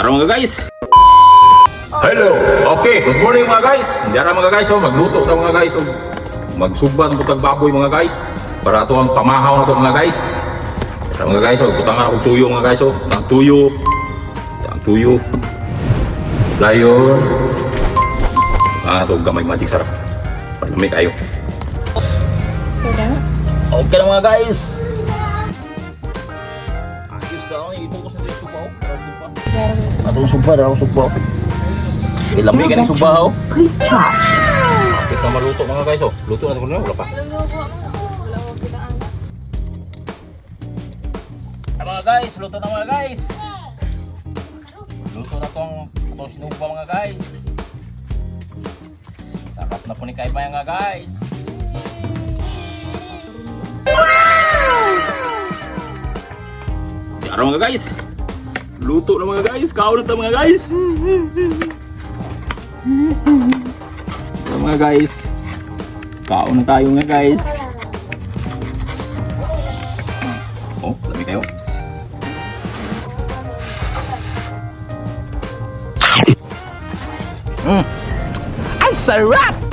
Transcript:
Araw mga guys. Hello. Okay, good morning mga guys. Dara mga guys, oh, magluto ta mga guys. Oh. Magsugba ng butag baboy mga guys. Para to ang pamahaw na to mga guys. Dara mga guys, oh, butangan ako tuyo mga guys, oh. Ang tuyo. Ang tuyo. Layon. Ah, so gamay magic sarap. Palami kayo. Okay na mga guys. Atong sumpa, daw sumpa. Ilami ka ng sumpa, oh. Kapit na maluto mga guys, oh. Luto na ito na, wala pa. Mga guys, luto na mga guys. Luto na tong itong sinugba mga guys. Sarap na po ni Kaibay mga guys. Araw mga guys. Luto na mga guys. Kaon na mga guys. Ito mga guys. Kaon na tayo mga guys. Oh, dami kayo. Mm. Ang sarap!